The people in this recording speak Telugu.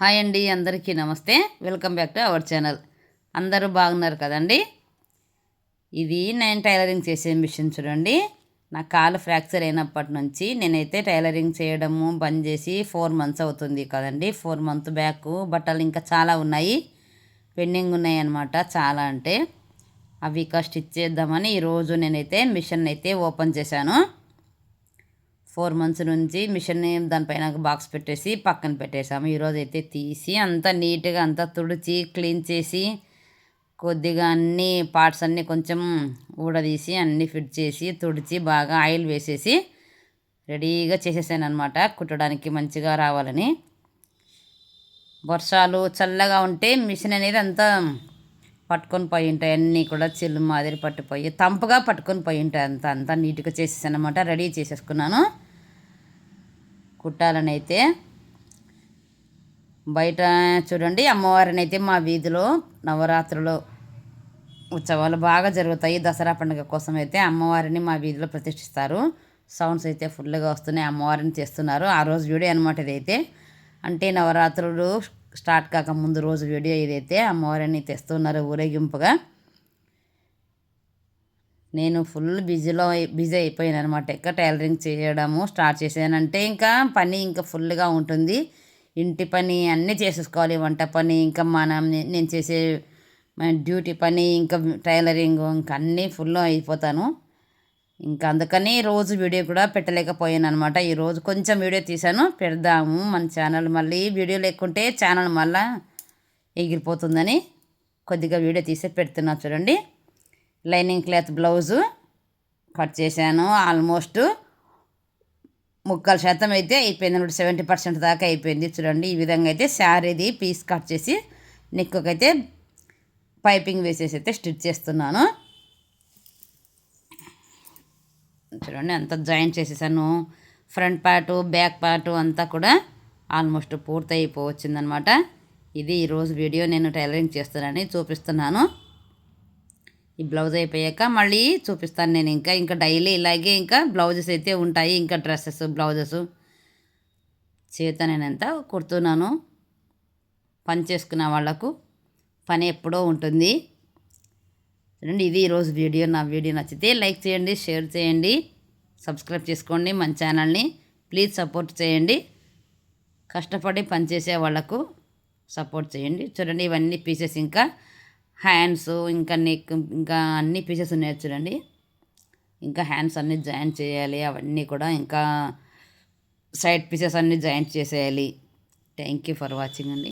హాయ్ అండి అందరికీ నమస్తే. Welcome back to our channel. అందరూ బాగున్నారు కదండి? ఇది నేను టైలరింగ్ చేసే మిషన్ చూడండి. నా కాలు ఫ్రాక్చర్ అయినప్పటి నుంచి నేనైతే టైలరింగ్ చేయడము బంద్ చేసి ఫోర్ మంత్స్ అవుతుంది కదండి. ఫోర్ మంత్ బ్యాక్ బట్టలు ఇంకా చాలా ఉన్నాయి. పెండింగ్ ఉన్నాయి అనమాట చాలా అంటే. అవి ఇక స్టిచ్ చేద్దామని ఈరోజు నేనైతే మిషన్ అయితే ఓపెన్ చేశాను. ఫోర్ మంత్స్ నుంచి మిషన్ దానిపైన బాక్స్ పెట్టేసి పక్కన పెట్టేసాము ఈరోజు అయితే తీసి అంతా నీట్గా అంతా తుడిచి క్లీన్ చేసి కొద్దిగా అన్ని పార్ట్స్ అన్నీ కొంచెం ఊడదీసి అన్నీ ఫిట్ చేసి తుడిచి బాగా ఆయిల్ వేసేసి రెడీగా చేసేసాను అనమాట కుట్టడానికి మంచిగా రావాలని. వర్షాలు చల్లగా ఉంటే మిషన్ అనేది అంతా పట్టుకొని పోయి ఉంటాయి. అన్నీ కూడా చిల్లు మాదిరి పట్టుపోయి తంపుగా పట్టుకొని పోయి ఉంటాయి అంత. అంతా నీట్గా చేసేసాను అనమాట రెడీ చేసేసుకున్నాను. కుట్టాలని అయితే బయట చూడండి అమ్మవారిని అయితే మా వీధిలో నవరాత్రులు ఉత్సవాలు బాగా జరుగుతాయి. దసరా పండుగ కోసం అయితే అమ్మవారిని మా వీధిలో ప్రతిష్ఠిస్తారు. సౌండ్స్ అయితే ఫుల్గా వస్తున్నాయి. అమ్మవారిని చేస్తున్నారు. ఆ రోజు వీడియో అనమాట ఇదైతే. అంటే నవరాత్రులు స్టార్ట్ కాక ముందు రోజు వీడియో ఇదైతే. అమ్మవారిని తెస్తున్నారు ఊరేగింపుగా. నేను ఫుల్ బిజీలో బిజీ అయిపోయాను అనమాట ఇంకా టైలరింగ్ చేయడము స్టార్ట్ చేశానంటే ఇంకా పని ఇంకా ఫుల్గా ఉంటుంది. ఇంటి పని అన్నీ చేసేసుకోవాలి. వంట పని ఇంకా మనం నేను చేసే డ్యూటీ పని ఇంకా టైలరింగ్ ఇంకా అన్నీ ఫుల్ అయిపోతాను. ఇంకా అందుకని రోజు వీడియో కూడా పెట్టలేకపోయాను అనమాట ఈరోజు కొంచెం వీడియో తీశాను. పెడదాము మన ఛానల్ మళ్ళీ. వీడియో లేకుంటే ఛానల్ మళ్ళీ ఎగిరిపోతుందని కొద్దిగా వీడియో తీసి పెడుతున్నా చూడండి. లైనింగ్ క్లాత్ బ్లౌజు కట్ చేశాను. ఆల్మోస్ట్ ముక్కలు శాతం అయితే అయిపోయింది అనమాట సెవెంటీ పర్సెంట్ దాకా అయిపోయింది. చూడండి ఈ విధంగా అయితే శారీది పీస్ కట్ చేసి నెక్కుకైతే పైపింగ్ వేసేసి అయితే స్టిచ్ చేస్తున్నాను. చూడండి అంతా జాయింట్ చేసేసాను. ఫ్రంట్ పార్టు బ్యాక్ పార్టు అంతా కూడా ఆల్మోస్ట్ పూర్తి అయిపోవచ్చిందనమాట ఇది ఈరోజు వీడియో. నేను టైలరింగ్ చేస్తున్నానని చూపిస్తున్నాను. ఈ బ్లౌజ్ అయిపోయాక మళ్ళీ చూపిస్తాను నేను ఇంకా. ఇంకా డైలీ ఇలాగే ఇంకా బ్లౌజెస్ అయితే ఉంటాయి ఇంకా డ్రెస్సెస్ బ్లౌజెస్. చేత నేనంతా కుడుతున్నాను. పని చేసుకున్న వాళ్ళకు పని ఎప్పుడో ఉంటుంది. చూడండి ఇది ఈరోజు వీడియో. నా వీడియో నచ్చితే లైక్ చేయండి షేర్ చేయండి సబ్స్క్రైబ్ చేసుకోండి మన ఛానల్ని. ప్లీజ్ సపోర్ట్ చేయండి. కష్టపడి పనిచేసే వాళ్ళకు సపోర్ట్ చేయండి. చూడండి ఇవన్నీ పీసెస్ ఇంకా హ్యాండ్స్ ఇంకా నెక్ ఇంకా అన్ని పీసెస్ ఉన్నాయి చూడండి. ఇంకా హ్యాండ్స్ అన్నీ జాయింట్ చేయాలి అవన్నీ కూడా ఇంకా సైడ్ పీసెస్ అన్నీ జాయింట్ చేసేయాలి. థ్యాంక్ యూ ఫర్ వాచింగ్ అండి.